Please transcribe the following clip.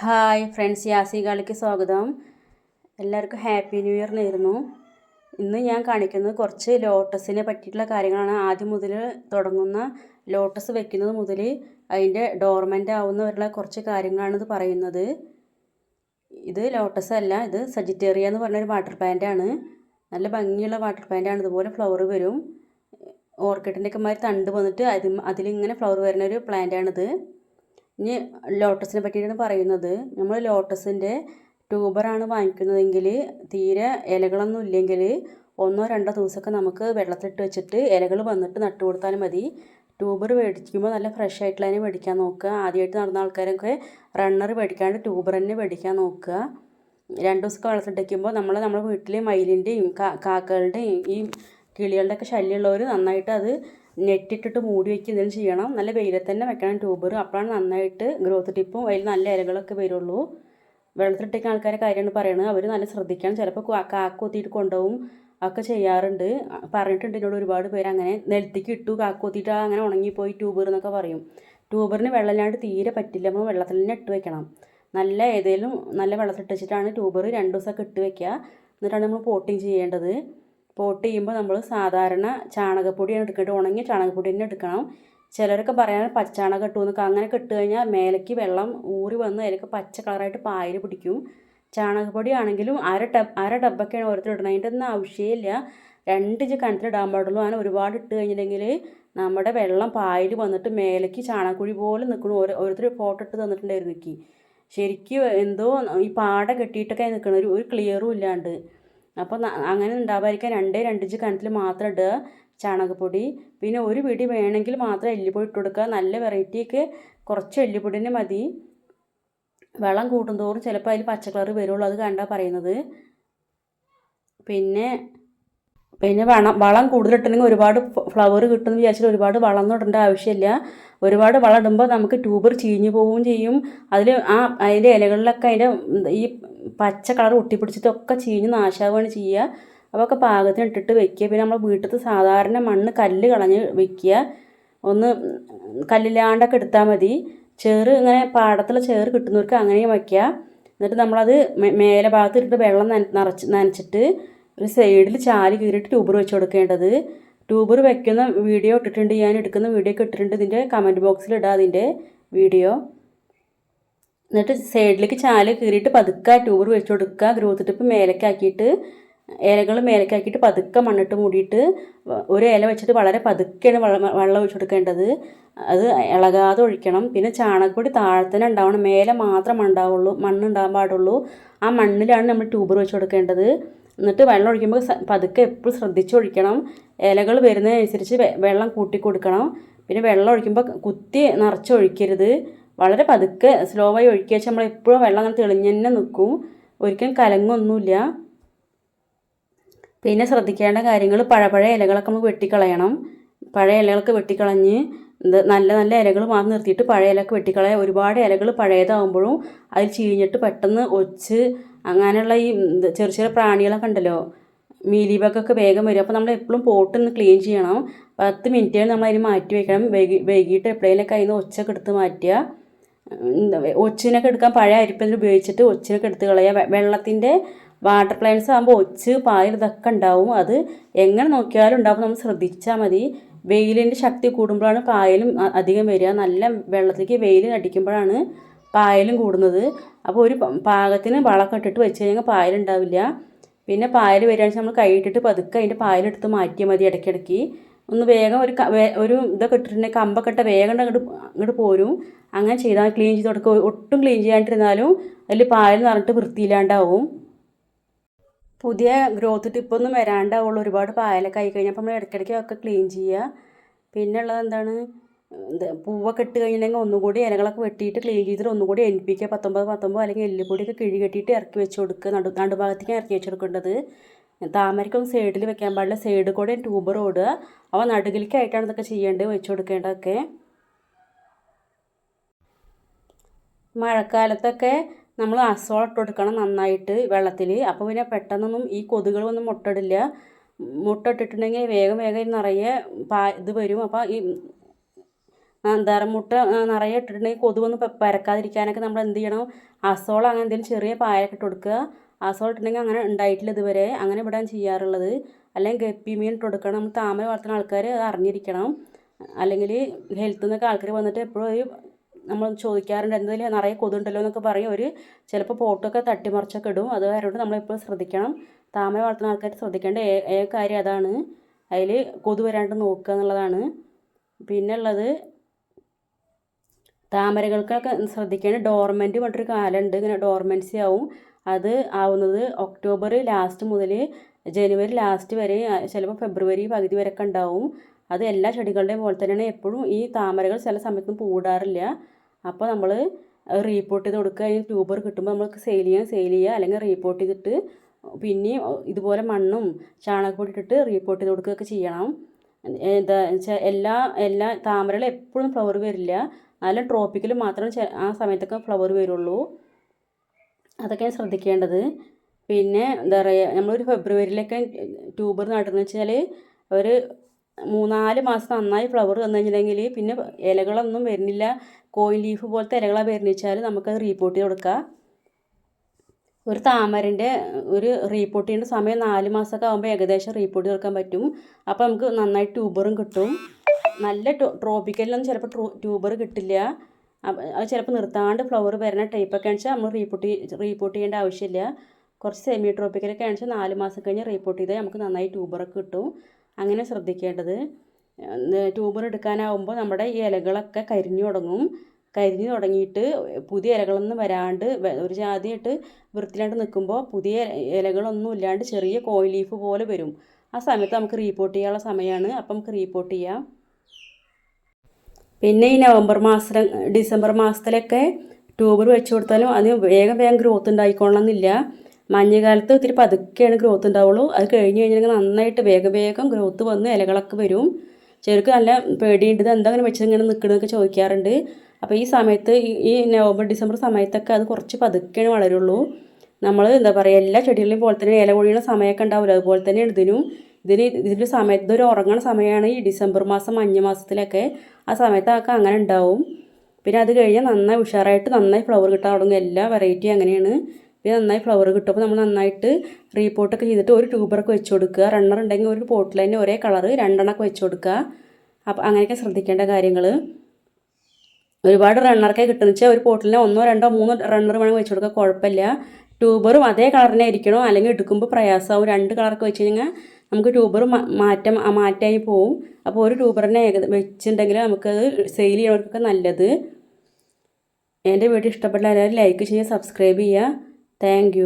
Hi friends യാസി സ്വാഗതം. എല്ലാവർക്കും happy new year നേരുന്നു ഇന്ന് ഞാൻ കാണിക്കുന്നത് കുറച്ച് ലോട്ടസിനെ പറ്റിയിട്ടുള്ള കാര്യങ്ങളാണ്. ആദ്യം മുതൽ തുടങ്ങുന്ന ലോട്ടസ് വെക്കുന്നത് മുതൽ അതിന്റെ ഡോർമെന്റ് ആവുന്നവരുള്ള കുറച്ച് കാര്യങ്ങളാണ് പറയുന്നത്. ഇത് ലോട്ടസ് അല്ല ഇത് സജിറ്റേറിയ എന്ന് പറഞ്ഞൊരു വാട്ടർ പ്ലാന്റ് ആണ്. നല്ല ഭംഗിയുള്ള വാട്ടർ പ്ലാന്റ് ആണ്. ഇതുപോലെ ഫ്ലവർ വരും. ഓർക്കിഡിന്റെ ഒക്കെ മാതിരി തണ്ട് വന്നിട്ട് അതിൽ അതിലിങ്ങനെ ഫ്ലവർ വരുന്നൊരു ആണിത്. ഇനി ലോട്ടസിനെ പറ്റിയിട്ടാണ് പറയുന്നത്. നമ്മൾ ലോട്ടസിന്റെ ട്യൂബറാണ് വാങ്ങിക്കുന്നതെങ്കിൽ തീരെ ഇലകളൊന്നും ഇല്ലെങ്കിൽ ഒന്നോ രണ്ടോ ദിവസമൊക്കെ നമുക്ക് വെള്ളത്തിലിട്ട് വെച്ചിട്ട് ഇലകൾ വന്നിട്ട് നട്ടു കൊടുത്താലും മതി. ട്യൂബർ മേടിക്കുമ്പോൾ നല്ല ഫ്രഷ് ആയിട്ടുള്ള തന്നെ മേടിക്കാൻ നോക്കുക. ആദ്യമായിട്ട് നടന്ന ആൾക്കാരൊക്കെ റണ്ണർ മേടിക്കാണ്ട് ട്യൂബർ തന്നെ മേടിക്കാൻ നോക്കുക. രണ്ട് ദിവസമൊക്കെ വെള്ളത്തിലിട്ടേക്കുമ്പോൾ നമ്മൾ നമ്മുടെ വീട്ടിൽ മയിലിന്റെയും കാക്കകളുടെയും ഈ കിളികളുടെയൊക്കെ ശല്യമുള്ളവർ നന്നായിട്ട് അത് നെറ്റിട്ടിട്ട് മൂടി വെച്ച് എന്തെങ്കിലും ചെയ്യണം. നല്ല വെയിലത്ത് തന്നെ വെക്കണം. ട്യൂബർ അപ്പോഴാണ് നന്നായിട്ട് ഗ്രോത്ത് ടിപ്പും അതിൽ നല്ല ഇലകളൊക്കെ വരുള്ളൂ. വെള്ളത്തിലിട്ടേക്ക് ആൾക്കാരെ കാര്യമാണ് പറയുന്നത് അവർ നല്ല ശ്രദ്ധിക്കണം. ചിലപ്പോൾ കാക്ക കൊത്തിയിട്ട് കൊണ്ടുപോകും ഒക്കെ ചെയ്യാറുണ്ട്. പറഞ്ഞിട്ടുണ്ട് എന്നോട് ഒരുപാട് പേര് അങ്ങനെ നിലത്തേക്ക് ഇട്ടു കാക്കൊത്തിയിട്ട് അങ്ങനെ ഉണങ്ങിപ്പോയി ട്യൂബർ എന്നൊക്കെ പറയും. ട്യൂബറിന് വെള്ളമില്ലാണ്ട് തീരെ പറ്റില്ല. നമ്മൾ വെള്ളത്തിൽ തന്നെ ഇട്ട് വെക്കണം. നല്ല ഏതെങ്കിലും നല്ല വെള്ളത്തിലിട്ട് വെച്ചിട്ടാണ് ട്യൂബർ രണ്ട് ദിവസമൊക്കെ ഇട്ട് വെക്കുക. എന്നിട്ടാണ് നമ്മൾ പോട്ടിങ് ചെയ്യേണ്ടത്. പോട്ട് ചെയ്യുമ്പോൾ നമ്മൾ സാധാരണ ചാണകപ്പൊടിയാണ് എടുക്കേണ്ടത്. ഉണങ്ങിയ ചാണകപ്പൊടി തന്നെ എടുക്കണം. ചിലരൊക്കെ പറയാൻ പച്ചാണകം ഇട്ടു എന്നൊക്കെ അങ്ങനെയൊക്കെ കഴിഞ്ഞാൽ മേലേക്ക് വെള്ളം ഊറി വന്ന് അതിലൊക്കെ പച്ച കളറായിട്ട് പായൽ പിടിക്കും. ചാണകപ്പൊടി ആണെങ്കിലും അര ടബ് അര ഡബ്ബൊക്കെയാണ് ഓരോരുത്തർ ഇടുന്നത്. അതിന്റെ ഒന്നും ആവശ്യമില്ല രണ്ട് ഇഞ്ച് കണത്തിൽ ഇടാൻ പാടുള്ളൂ. അങ്ങനെ ഒരുപാട് ഇട്ട് കഴിഞ്ഞിട്ടുണ്ടെങ്കിൽ നമ്മുടെ വെള്ളം പായൽ വന്നിട്ട് മേലേക്ക് ചാണകക്കുഴി പോലെ നിൽക്കണം ഓരോ ഓരോരുത്തർ ഫോട്ടോ ഇട്ട് തന്നിട്ടുണ്ടായിരുന്നു എനിക്ക്. ശരിക്കും എന്തോ ഈ പാട കെട്ടിയിട്ടൊക്കെ നിൽക്കണം ഒരു ഒരു ക്ലിയറും ഇല്ലാണ്ട്. അപ്പോൾ അങ്ങനെ ഉണ്ടാവാതിരിക്കാൻ രണ്ടേ രണ്ടിഞ്ച് കനത്തിൽ മാത്രം ഇടുക ചാണകപ്പൊടി. പിന്നെ ഒരു പിടി വേണമെങ്കിൽ മാത്രം എല്ലുപൊടി ഇട്ട് കൊടുക്കുക. നല്ല വെറൈറ്റിക്ക് കുറച്ച് എല്ലുപൊടിനെ മതി. വെള്ളം കൂട്ടുന്തോറും ചിലപ്പോൾ അതിൽ പച്ചക്കളറ് വരുള്ളൂ. അത് കണ്ടാണ് പറയുന്നത്. പിന്നെ പിന്നെ വളം വളം കൂടുതലിട്ടുണ്ടെങ്കിൽ ഒരുപാട് ഫ്ലവർ കിട്ടുമെന്ന് വിചാരിച്ചിട്ട് ഒരുപാട് വളം ഒന്നും ഇടേണ്ട ആവശ്യമില്ല. ഒരുപാട് വളം ഇടുമ്പോൾ നമുക്ക് ട്യൂബർ ചീഞ്ഞു പോവുകയും ചെയ്യും. അതിൽ ആ അതിന്റെ ഇലകളിലൊക്കെ അതിന്റെ ഈ പച്ച കളർ ഒട്ടിപ്പിടിച്ചിട്ടൊക്കെ ചീഞ്ഞ് നാശാവുകയാണ് ചെയ്യുക. അതൊക്കെ പാകത്തിന് ഇട്ടിട്ട് വെക്കുക. പിന്നെ നമ്മൾ വീട്ടിലത്തെ സാധാരണ മണ്ണ് കല്ല് കളഞ്ഞ് വെക്കുക. ഒന്ന് കല്ലില്ലാണ്ടൊക്കെ എടുത്താൽ മതി. ചേറ് ഇങ്ങനെ പാടത്തുള്ള ചേറ് കിട്ടുന്നവർക്ക് അങ്ങനെയും വയ്ക്കുക എന്നിട്ട് നമ്മളത് മേലെ ഭാഗത്ത് ഇട്ടിട്ട് വെള്ളം നിറച്ച് നനച്ചിട്ട് ഒരു സൈഡിൽ ചാൽ കീറിയിട്ട് ട്യൂബർ വെച്ച് കൊടുക്കേണ്ടത്. ട്യൂബർ വെക്കുന്ന വീഡിയോ ഇട്ടിട്ടുണ്ട്. ഞാൻ എടുക്കുന്ന വീഡിയോ ഒക്കെ ഇട്ടിട്ടുണ്ട്. ഇതിന്റെ കമന്റ് ബോക്സിൽ ഇടാം അതിന്റെ വീഡിയോ. എന്നിട്ട് സൈഡിലേക്ക് ചാൽ കീറിയിട്ട് പതുക്കെ ട്യൂബർ വെച്ച് കൊടുക്കുക. ഗ്രോത്ത് ടിപ്പ് മേലക്കാക്കിയിട്ട് ഇലകൾ മേലക്കാക്കിയിട്ട് പതുക്കെ മണ്ണിട്ട് മൂടിയിട്ട് ഒരു ഇല വെച്ചിട്ട് വളരെ പതുക്കെയാണ് വെള്ളം വെള്ളം ഒഴിച്ചു കൊടുക്കേണ്ടത്. അത് ഇളകാതെ ഒഴിക്കണം. പിന്നെ ചാണകപ്പൊടി താഴത്തന്നെ ഉണ്ടാവണം. മേലെ മാത്രം ഉണ്ടാവുള്ളൂ മണ്ണ് ഉണ്ടാകാൻ പാടുള്ളൂ. ആ മണ്ണിലാണ് നമ്മൾ ട്യൂബർ വെച്ച് കൊടുക്കേണ്ടത്. എന്നിട്ട് വെള്ളം ഒഴിക്കുമ്പോൾ പതുക്കെ എപ്പോഴും ശ്രദ്ധിച്ച് ഒഴിക്കണം. ഇലകൾ വരുന്നതിനനുസരിച്ച് വെള്ളം കൂട്ടി കൊടുക്കണം. പിന്നെ വെള്ളം ഒഴിക്കുമ്പോൾ കുത്തി നിറച്ച് ഒഴിക്കരുത്. വളരെ പതുക്കെ സ്ലോ ആയി ഒഴുക്കി വെച്ചാൽ നമ്മൾ എപ്പോഴും വെള്ളം അങ്ങനെ തെളിഞ്ഞ് തന്നെ നിൽക്കും ഒരിക്കലും കലങ്ങൊന്നുമില്ല പിന്നെ ശ്രദ്ധിക്കേണ്ട കാര്യങ്ങൾ പഴയ ഇലകളൊക്കെ നമുക്ക് വെട്ടിക്കളയണം. പഴയ ഇലകളൊക്കെ വെട്ടിക്കളഞ്ഞ് നല്ല നല്ല ഇലകൾ മാത്രം നിർത്തിയിട്ട് പഴയ ഇലയൊക്കെ വെട്ടിക്കളയുക ഒരുപാട് ഇലകൾ പഴയതാകുമ്പോഴും അതിൽ ചീഞ്ഞിട്ട് പെട്ടെന്ന് ഒച്ച് അങ്ങനെയുള്ള ഈ ചെറിയ ചെറിയ പ്രാണികളൊക്കെ ഉണ്ടല്ലോ മീലി ബഗൊക്കെ വേഗം വരും. അപ്പോൾ നമ്മൾ എപ്പോഴും പോട്ട് ഒന്ന് ക്ലീൻ ചെയ്യണം. പത്ത് മിനിറ്റ് നമ്മൾ അതിന് മാറ്റി വയ്ക്കണം വൈകി വൈകിട്ട് എപ്പോഴേലൊക്കെ അതിന് ഒച്ചൊക്കെ എടുത്ത് മാറ്റുക. ഒച്ചിനൊക്കെ എടുക്കാൻ പഴയ അരിപ്പയിൽ ഉപയോഗിച്ചിട്ട് ഒച്ചിനൊക്കെ എടുത്ത് കളയുക വെള്ളത്തിന്റെ വാട്ടർ പ്ലാന്റ്സ് ആകുമ്പോൾ ഒച്ച് പായൽ ഇതൊക്കെ ഉണ്ടാവും. അത് എങ്ങനെ നോക്കിയാലും ഉണ്ടാവും. നമ്മൾ ശ്രദ്ധിച്ചാൽ മതി. വെയിലിന്റെ ശക്തി കൂടുമ്പോഴാണ് പായലും അധികം വരിക. നല്ല വെള്ളത്തിലേക്ക് വെയിൽ അടിക്കുമ്പോഴാണ് പായലും കൂടുന്നത്. അപ്പോൾ ഒരു പാകത്തിന് വളമൊക്കെ ഇട്ടിട്ട് വെച്ച് കഴിഞ്ഞാൽ പായലുണ്ടാവില്ല പിന്നെ പായൽ വരികയാണെന്ന് നമ്മൾ കൈയിട്ടിട്ട് പതുക്കെ അതിന്റെ പായലെടുത്ത് മാറ്റിയാൽ മതി ഇടയ്ക്കിടയ്ക്ക്. ഒന്ന് വേഗം ഒരു ഒരു ഇതൊക്കെ ഇട്ടിട്ടുണ്ടെങ്കിൽ കമ്പൊക്കെ ഇട്ട വേഗം അങ്ങോട്ട് അങ്ങോട്ട് പോരും. അങ്ങനെ ചെയ്താൽ ക്ലീൻ ചെയ്ത് കൊടുക്കുക ഒട്ടും ക്ലീൻ ചെയ്യാണ്ടിരുന്നാലും അതിൽ പായൽ നിറഞ്ഞിട്ട് വൃത്തിയില്ലാണ്ടാവും. പുതിയ ഗ്രോത്ത് ടിപ്പൊന്നും വരാണ്ടാവുള്ളൂ. ഒരുപാട് പായലൊക്കെ ആയി കഴിഞ്ഞാൽ നമ്മൾ ഇടയ്ക്കിടയ്ക്ക് ഒക്കെ ക്ലീൻ ചെയ്യുക പിന്നെ ഉള്ളത് എന്താണ്? പൂവൊക്കെ ഇട്ട് കഴിഞ്ഞിട്ടുണ്ടെങ്കിൽ ഒന്നുകൂടി ഇലകളൊക്കെ വെട്ടിയിട്ട് ക്ലീൻ ചെയ്തിട്ട് ഒന്നുകൂടി എൽപ്പിക്കുക പത്തൊമ്പത് പത്തൊമ്പത് അല്ലെങ്കിൽ എല്ലുപൊടിയൊക്കെ കിഴി കെട്ടിയിട്ട് ഇറക്കി വെച്ച് കൊടുക്കുക. നടു നടുഭാഗത്തേക്ക് ഇറക്കി വെച്ച് കൊടുക്കേണ്ടത്. താമരക്കൊന്നും സൈഡിൽ വെക്കാൻ പാടില്ല. സൈഡിൽ കൂടെ ട്യൂബർ ഓടുക അവ നടുകിലേക്കായിട്ടാണ് ഇതൊക്കെ ചെയ്യേണ്ടത് വെച്ച് കൊടുക്കേണ്ടതൊക്കെ. മഴക്കാലത്തൊക്കെ നമ്മൾ അസോളിട്ട് കൊടുക്കണം നന്നായിട്ട് വെള്ളത്തിൽ അപ്പോൾ പിന്നെ പെട്ടെന്നൊന്നും ഈ കൊതുകുകളൊന്നും മുട്ടടില്ല. മുട്ട ഇട്ടിട്ടുണ്ടെങ്കിൽ വേഗം വേഗം നിറയെ പാ ഇത് വരും. അപ്പോൾ ഈ എന്താ മുട്ട നിറയെ ഇട്ടിട്ടുണ്ടെങ്കിൽ കൊതുകൊന്നും പരക്കാതിരിക്കാനൊക്കെ നമ്മൾ എന്ത് ചെയ്യണം? അസോൾ അങ്ങനെ എന്തെങ്കിലും ചെറിയ പായൊക്കെ ഇട്ട് കൊടുക്കുക. അസോൾ ഇട്ടിട്ടുണ്ടെങ്കിൽ അങ്ങനെ ഉണ്ടായിട്ടില്ല ഇതുവരെ. അങ്ങനെ ഇവിടെ ചെയ്യാറുള്ളത്. അല്ലെങ്കിൽ ഗപ്പി മീൻ ഇട്ട് കൊടുക്കണം. നമ്മൾ താമര വളർത്തുന്ന ആൾക്കാർ അത് അറിഞ്ഞിരിക്കണം. അല്ലെങ്കിൽ ഹെൽത്ത് നിന്നൊക്കെ ആൾക്കാർ വന്നിട്ട് എപ്പോഴും ഒരു നമ്മൾ ചോദിക്കാറുണ്ട്. എന്തെങ്കിലും നിറയെ കൊതുണ്ടല്ലോ എന്നൊക്കെ പറയും. ഒരു ചിലപ്പോൾ പോട്ടൊക്കെ തട്ടിമറിച്ചൊക്കെ ഇടും. അത് കാരണം നമ്മളെപ്പോഴും ശ്രദ്ധിക്കണം. താമര വളർത്തുന്ന ആൾക്കാർ ശ്രദ്ധിക്കേണ്ട ഏ കാര്യം അതാണ്. അതിൽ കൊതു വരാണ്ട് നോക്കുക എന്നുള്ളതാണ്. പിന്നെ ഉള്ളത് താമരകൾക്കൊക്കെ ശ്രദ്ധിക്കേണ്ട ഡോർമെന്റ് പറഞ്ഞിട്ടൊരു കാലമുണ്ട് ഇങ്ങനെ ഡോർമെൻസി ആവും. അത് ആവുന്നത് ഒക്ടോബർ ലാസ്റ്റ് മുതൽ ജനുവരി ലാസ്റ്റ് വരെ ചിലപ്പോൾ ഫെബ്രുവരി പകുതി വരെയൊക്കെ ഉണ്ടാവും. അത് എല്ലാ ചെടികളുടെയും പോലെ തന്നെയാണ് എപ്പോഴും ഈ താമരകൾ ചില സമയത്തും പൂടാറില്ല അപ്പോൾ നമ്മൾ റീപ്പോർട്ട് ചെയ്ത് കൊടുക്കുക. അതിന് ട്യൂബർ കിട്ടുമ്പോൾ നമുക്ക് സെയിൽ ചെയ്യാൻ സെയിൽ ചെയ്യുക. അല്ലെങ്കിൽ റീപ്പോർട്ട് ചെയ്തിട്ട് പിന്നെയും ഇതുപോലെ മണ്ണും ചാണകപ്പൊടി ഇട്ടിട്ട് റീപ്പോർട്ട് ചെയ്ത് കൊടുക്കുകയൊക്കെ ചെയ്യണം. എന്താ വെച്ചാൽ എല്ലാ എല്ലാ താമരകൾ എപ്പോഴും ഫ്ലവർ വരില്ല. നല്ല ട്രോപ്പിക്കൽ മാത്രം ആ സമയത്തൊക്കെ ഫ്ലവർ വരുള്ളൂ. അതൊക്കെയാണ് ശ്രദ്ധിക്കേണ്ടത്. പിന്നെ എന്താ പറയുക നമ്മളൊരു ഫെബ്രുവരിയിലൊക്കെ ട്യൂബർ നടുന്നത് വെച്ചാൽ ഒരു മൂന്നാൽ മാസം നന്നായി ഫ്ലവർ വന്നു കഴിഞ്ഞിട്ടുണ്ടെങ്കിൽ പിന്നെ ഇലകളൊന്നും വരുന്നില്ല. കോയിൻ ലീഫ് പോലത്തെ ഇലകളാണ് വരുന്നത് വെച്ചാൽ നമുക്കത് റീപ്പോർട്ട് ചെയ്ത് കൊടുക്കാം. ഒരു താമരന്റെ ഒരു റീപ്പോർട്ട് ചെയ്യേണ്ട സമയം നാല് മാസമൊക്കെ ആകുമ്പോൾ ഏകദേശം റീപ്പോർട്ട് കൊടുക്കാൻ പറ്റും. അപ്പോൾ നമുക്ക് നന്നായി ട്യൂബറും കിട്ടും. നല്ല ട്രോപ്പിക്കലിലൊന്നും ചിലപ്പോൾ ട്യൂബർ കിട്ടില്ല. അത് ചിലപ്പോൾ നിർത്താണ്ട് ഫ്ലവർ വരുന്ന ടൈപ്പൊക്കെ വെച്ചാൽ നമ്മൾ റീപ്പോർട്ട് റീപോട്ട് ചെയ്യേണ്ട ആവശ്യമില്ല. കുറച്ച് സെമി ട്രോപ്പിക്കലൊക്കെ ആണെന്ന് വെച്ചാൽ നാല് മാസം കഴിഞ്ഞ് റീപോട്ട് ചെയ്താൽ നമുക്ക് നന്നായി ട്യൂബറൊക്കെ കിട്ടും. അങ്ങനെ ശ്രദ്ധിക്കേണ്ടത്. ട്യൂബർ എടുക്കാനാവുമ്പോൾ നമ്മുടെ ഈ ഇലകളൊക്കെ കരിഞ്ഞു തുടങ്ങും. കരിഞ്ഞു തുടങ്ങിയിട്ട് പുതിയ ഇലകളൊന്നും വരാണ്ട് ഒരു ജാതിയായിട്ട് വൃത്തിയിലാണ്ട് നിൽക്കുമ്പോൾ പുതിയ ഇലകളൊന്നും ഇല്ലാണ്ട് ചെറിയ കോയിലീഫ് പോലെ വരും. ആ സമയത്ത് നമുക്ക് റീപോട്ട് ചെയ്യാനുള്ള സമയമാണ് അപ്പം നമുക്ക് റീപോട്ട് ചെയ്യാം. പിന്നെ ഈ നവംബർ മാസം ഡിസംബർ മാസത്തിലൊക്കെ ട്യൂബർ വെച്ച് കൊടുത്താലും അതിന് വേഗം വേഗം ഗ്രോത്ത് ഉണ്ടായിക്കൊള്ളണമെന്നില്ല. മഞ്ഞുകാലത്ത് ഇത്തിരി പതുക്കെയാണ് ഗ്രോത്ത് ഉണ്ടാവുള്ളൂ. അത് കഴിഞ്ഞ് കഴിഞ്ഞാൽ നന്നായിട്ട് വേഗം വേഗം ഗ്രോത്ത് വന്ന് ഇലകളൊക്കെ വരും. ചിലർക്ക് നല്ല പേടിയുണ്ട്. ഇത് എന്താ അങ്ങനെ വെച്ചത് ഇങ്ങനെ നിൽക്കണമെന്നൊക്കെ ചോദിക്കാറുണ്ട്. അപ്പോൾ ഈ സമയത്ത് ഈ നവംബർ ഡിസംബർ സമയത്തൊക്കെ അത് കുറച്ച് പതുക്കെയാണ് വളരുള്ളൂ. നമ്മൾ എന്താ പറയുക എല്ലാ ചെടികളിലും പോലെ തന്നെ ഇല കൊഴിയുന്ന സമയമൊക്കെ ഉണ്ടാവില്ല. അതുപോലെ തന്നെയാണ് ഇതിനും. ഇതിന് ഇതിന്റെ സമയത്ത് ഇതൊരു ഉറങ്ങണ സമയമാണ് ഈ ഡിസംബർ മാസം മഞ്ഞ മാസത്തിലൊക്കെ ആ സമയത്തൊക്കെ അങ്ങനെ ഉണ്ടാവും. പിന്നെ അത് കഴിഞ്ഞാൽ നന്നായി ഉഷാറായിട്ട് നന്നായി ഫ്ലവർ കിട്ടാൻ തുടങ്ങും. എല്ലാ വെറൈറ്റി അങ്ങനെയാണ്. പിന്നെ നന്നായി ഫ്ലവർ കിട്ടുമ്പോൾ നമ്മൾ നന്നായിട്ട് റീപോർട്ടൊക്കെ ചെയ്തിട്ട് ഒരു ട്യൂബറൊക്കെ വെച്ച് കൊടുക്കുക. റണ്ണർ ഉണ്ടെങ്കിൽ ഒരു പോട്ടിൽ തന്നെ ഒരേ കളറ് രണ്ടെണ്ണമൊക്കെ വെച്ച് കൊടുക്കുക. അപ്പം അങ്ങനെയൊക്കെ ശ്രദ്ധിക്കേണ്ട കാര്യങ്ങൾ ഒരുപാട് റണ്ണറൊക്കെ കിട്ടുന്ന വെച്ചാൽ ഒരു പോട്ടിലിന് ഒന്നോ രണ്ടോ മൂന്നോ റണ്ണർ വേണമെങ്കിൽ വെച്ച് കൊടുക്കുക. കുഴപ്പമില്ല. ട്യൂബറും അതേ കളറിനെ ഇരിക്കണോ അല്ലെങ്കിൽ എടുക്കുമ്പോൾ പ്രയാസമാവും. രണ്ട് കളറൊക്കെ വെച്ച് കഴിഞ്ഞാൽ നമുക്ക് ട്യൂബർ മാറ്റം ആ മാറ്റമായി പോവും. അപ്പോൾ ഒരു ട്യൂബറിനെ ഏക വെച്ചിട്ടുണ്ടെങ്കിൽ നമുക്കത് സെയിൽ ചെയ്യണവർക്കൊക്കെ നല്ലത്. എന്റെ വീഡിയോ ഇഷ്ടപ്പെട്ട എല്ലാവരും ലൈക്ക് ചെയ്യുക സബ്സ്ക്രൈബ് ചെയ്യുക. താങ്ക്